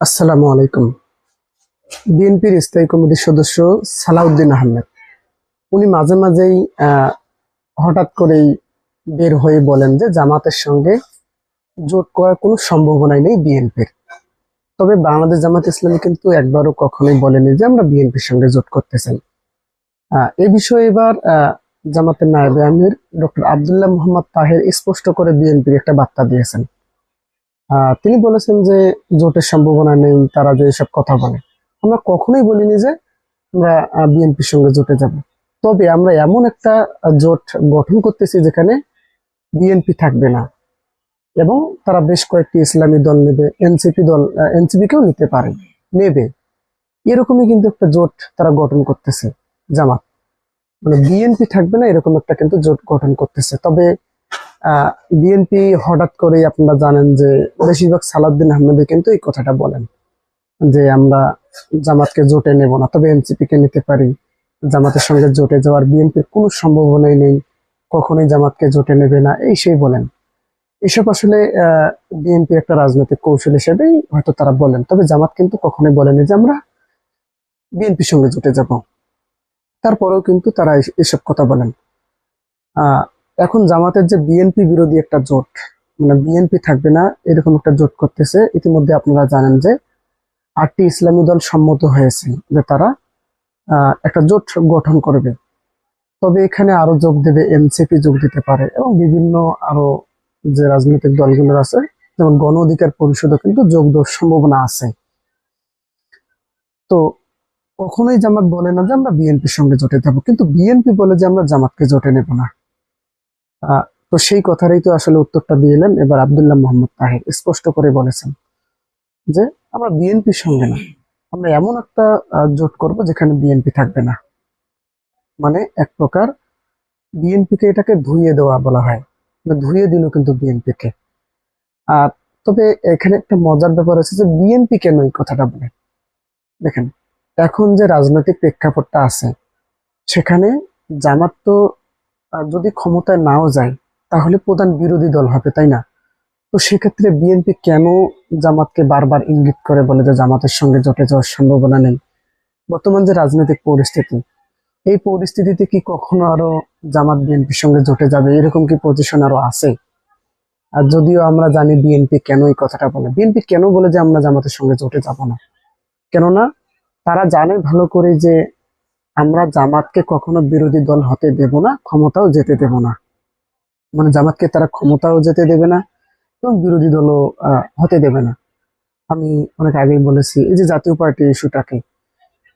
আসসালামু আলাইকুম। বিএনপির স্থায়ী কমিটির সদস্য সালাউদ্দিন আহমেদ। উনি মাঝে মাঝেই হঠাৎ করেই বের হয়ে বলেন যে জামাতের সঙ্গে জোট করার কোনো সম্ভাবনাই নেই বিএনপির। তবে বাংলাদেশ জামাত ইসলামী কিন্তু একবারও কখনোই বলেনি যে আমরা বিএনপির সঙ্গে জোট করতে চাই। আহ, এ বিষয়ে এবার জামাতের নায়েবে আমির ডক্টর আবদুল্লাহ মোহাম্মদ তাহের স্পষ্ট করে বিএনপির একটা বার্তা দিয়েছেন। তিনি বলেছেন যে জোটের সম্ভাবনা নেই, তারা যে এসব কথা বলে। আমরা কখনোই বলিনি যে আমরা বিএনপির সঙ্গে জোটে যাব। তবে আমরা এমন একটা জোট গঠন করতেছি যেখানে বিএনপি থাকবে না এবং তারা বেশ কয়েকটি ইসলামী দল নেবে, এনসিপি দল এনসিপি কেও নিতে পারে, নেবে। এরকমই কিন্তু একটা জোট তারা গঠন করতেছে, জামাত। মানে বিএনপি থাকবে না, এরকম একটা কিন্তু জোট গঠন করতেছে। তবে বিএনপি হঠাৎ করেই আপনারা জানেন যে বেশিরভাগ সালাউদ্দিন আহমেদে কিন্তু এই কথাটা বলেন যে আমরা জামাতকে জোটে নেব না, তবে এনসিপি কে নিতে পারি। জামাতের সঙ্গে জোটে যাওয়ার বিএনপির কোনো সম্ভাবনাই নেই, কখনোই জামাতকে জোটে নেবে না, এই সেই বলেন। এসব আসলে বিএনপি একটা রাজনৈতিক কৌশল হিসেবেই হয়তো তারা বলেন, তবে জামাত কিন্তু কখনোই বলেনি যে আমরা বিএনপির সঙ্গে জোটে যাব। তারপরেও কিন্তু তারা এসব কথা বলেন। এখন জামাতের যে বিএনপি বিরোধী একটা জোট মানে বিএনপি থাকবে না, এরকম একটা জোট করতেছে, ইতিমধ্যে আপনারা জানেন যে আটটি ইসলামী দল সম্মত হয়েছে যে তারা একটা জোট গঠন করবে। তবে এখানে আরও যোগ দেবে এনসিপি যোগ দিতে পারে এবং বিভিন্ন আরও যে রাজনৈতিক দলগুলো আছে, যেমন গণ অধিকার পরিষদও কিন্তু যোগ দেওয়ার সম্ভাবনা আছে। তো কখনোই জামাত বলে না যে আমরা বিএনপির সঙ্গে জোটে যাব, কিন্তু বিএনপি বলে যে আমরা জামাতকে জোটে নেব না। তো সেই কথারই তো আসলে উত্তরটা দিয়ে এলেন। এবার আবদুল্লাহ মোহাম্মদ তাহের স্পষ্ট করে বলেছেন যে, আমরা বিএনপির সঙ্গে না। আমরা এমন একটা জোট করব যেখানে বিএনপি থাকবে না। মানে এক প্রকার বিএনপিকে এটাকে ধুইয়ে দেওয়া বলা হয়। মানে ধুইয়ে দিল কিন্তু বিএনপিকে আর তবে এখানে একটা মজার ব্যাপার আছে যে বিএনপি কেন এই কথাটা বলে? দেখেন, এখন যে রাজনৈতিক প্রেক্ষাপটটা আছে, সেখানে জামাত তো যদি ক্ষমতায় নাও যায়, তাহলে প্রধান বিরোধী দল হবে, তাই না? তো সেক্ষেত্রে বিএনপি কেন জামাতকে বারবার ইঙ্গিত করে বলে যে জামাতের সঙ্গে জোটে যাওয়ার সম্ভাবনা নেই? বর্তমান যে রাজনৈতিক পরিস্থিতি, এই পরিস্থিতিতে কি কখনো আরও জামাত বিএনপির সঙ্গে জোটে যাবে? এরকম কি পজিশন আরও আছে? আর যদিও আমরা জানি বিএনপি কেন এই কথাটা বলে, বিএনপি কেন বলে যে আমরা জামাতের সঙ্গে জোটে যাব না? কেননা তারা জানে ভালো করে যে আমরা জামাতকে কখনো বিরোধী দল হতে দেব না, ক্ষমতাও যেতে দেব না। মানে জামাতকে তারা ক্ষমতাও যেতে দেবে না এবং বিরোধী দলও হতে দেবে না। আমি অনেক আগেই বলেছি, এই যে জাতীয় পার্টি ইস্যুটাকে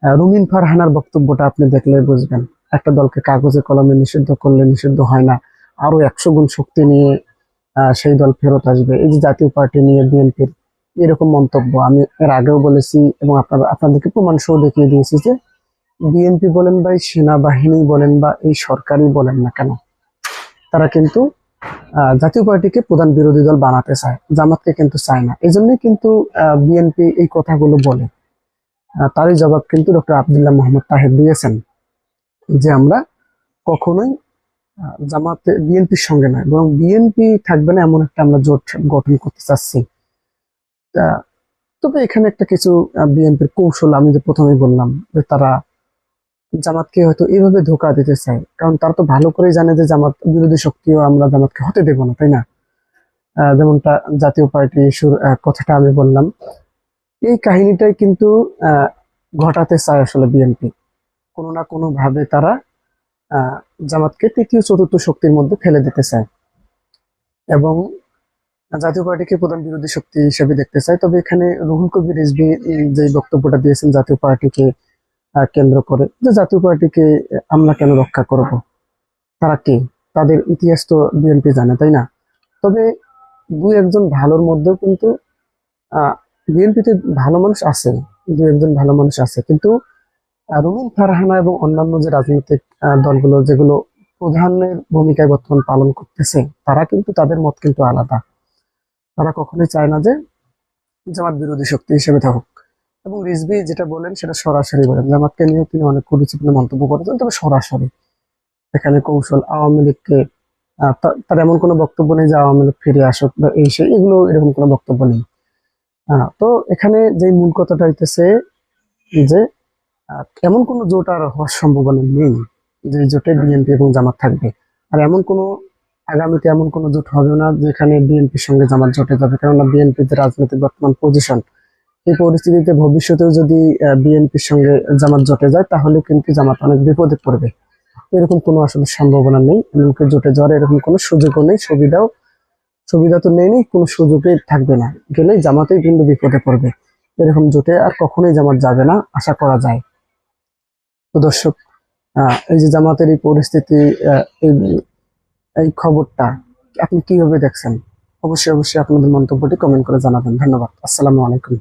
রুমিন ফারহানার বক্তব্যটা আপনি দেখলে বুঝবেন। একটা দলকে কাগজে কলমে নিষিদ্ধ করলে নিষিদ্ধ হয় না। আরও একশো গুণ শক্তি নিয়ে সেই দল ফেরত আসবে। এই যে জাতীয় পার্টি নিয়ে বিএনপির এরকম মন্তব্য, আমি এর আগেও বলেছি এবং আপনার, আপনাদেরকে প্রমাণ সহ দেখিয়ে দিয়েছি যে বিএনপি বলেন বা সেনাবাহিনী বলেন বা এই সরকারই বলেন না কেন? তারা কিন্তু জাতীয় পার্টিকে প্রধান বিরোধী দল বানাতে চায়, জামাতকে কিন্তু চায় না। এই জন্যই কিন্তু বিএনপি এই কথাগুলো বলে। তারই জবাব কিন্তু ডক্টর আবদুল্লাহ মোহাম্মদ তাহের দিয়েছেন যে আমরা কখনোই জামাতে, বিএনপির সঙ্গে নয়, বরং বিএনপি থাকবে না এমন একটা আমরা জোট গঠন করতে চাচ্ছি। তবে এখানে একটা কিছু বিএনপির কৌশল আমি যে প্রথমেই বললাম যে তারা জামাতকে হয়তো এইভাবে ধোকা দিতে চায়। কারণ তারা তো ভালো করেই জানে যে জামাত বিরোধী শক্তিও আমরা জামাতকে হতে দেব না, তাই না? যেমনটা জাতীয় পার্টি ইস্যুর কথাটা আমি বললাম। এই কাহিনীটাই কিন্তু ঘটাতে চায় আসলে বিএনপি। কোনো না কোনো ভাবে তারা জামাতকে তৃতীয়, চতুর্থ শক্তির মধ্যে ফেলে দিতে চায়। এবং জাতীয় পার্টিকে প্রধান বিরোধী শক্তি হিসেবে দেখতে চায়। তবে এখানে রুহুল কবির রিজভি যে বক্তব্যটা দিয়েছেন জাতীয় পার্টিকে কেন্দ্র করে যে জাতীয় পার্টিকে আমরা কেন রক্ষা করব? তারা কে? তাদের ইতিহাস তো বিএনপি জানে, তাই না? তবে দুই একজন ভালোর মধ্যেও কিন্তু বিএনপিতে ভালো মানুষ আছে দু একজন ভালো মানুষ আছে। কিন্তু রুমিন ফারহানা এবং অন্যান্য যে রাজনৈতিক দলগুলো যেগুলো প্রধানের ভূমিকায় বর্তমান পালন করতেছে, তারা কিন্তু তাদের মত কিন্তু আলাদা। তারা কখনোই চায় না যে জামাত বিরোধী শক্তি হিসেবে থাকুক। এবং রিজবি যেটা বলেন সেটা সরাসরি বলেন। জামাতকে নিয়ে তিনি অনেক কুরুচিপূর্ণ মন্তব্য করেছেন, তবে সরাসরি। এখানে কৌশল আওয়ামী লীগকে তার এমন কোনো বক্তব্য নেই যে আওয়ামী লীগ ফিরে আসুক বা এই সেই, এগুলো এরকম কোনো বক্তব্য নেই। তো এখানে যে মূল কথাটা হইতেছে যে এমন কোনো জোট আর হওয়ার সম্ভাবনা নেই যে জোটে বিএনপি এবং জামাত থাকবে। আর এমন কোনো আগামীতে এমন কোনো জোট হবে না যেখানে বিএনপির সঙ্গে জামাত জোটে যাবে, কেননা বিএনপির যে রাজনৈতিক বর্তমান পজিশন এই পরিস্থিতিতে ভবিষ্যতেও যদি বিএনপির সঙ্গে জামাত জোটে যায়, তাহলে কিন্তু জামাত অনেক বিপদে পড়বে। এরকম কোনো আসলে সম্ভাবনা নেই, এমনকি জোটে যাওয়ার এরকম কোনো সুযোগও নেই, সুবিধাও, সুবিধা তো নেই কোনো সুযোগই থাকবে না। গেলেই জামাতেই কিন্তু বিপদে পড়বে। এরকম জোটে আর কখনোই জামাত যাবে না, আশা করা যায়। তো দর্শক এই যে জামাতের এই পরিস্থিতি এই খবরটা, আপনি কীভাবে দেখছেন? অবশ্যই অবশ্যই আপনাদের মন্তব্যটি কমেন্ট করে জানাবেন। ধন্যবাদ। আসসালামু আলাইকুম।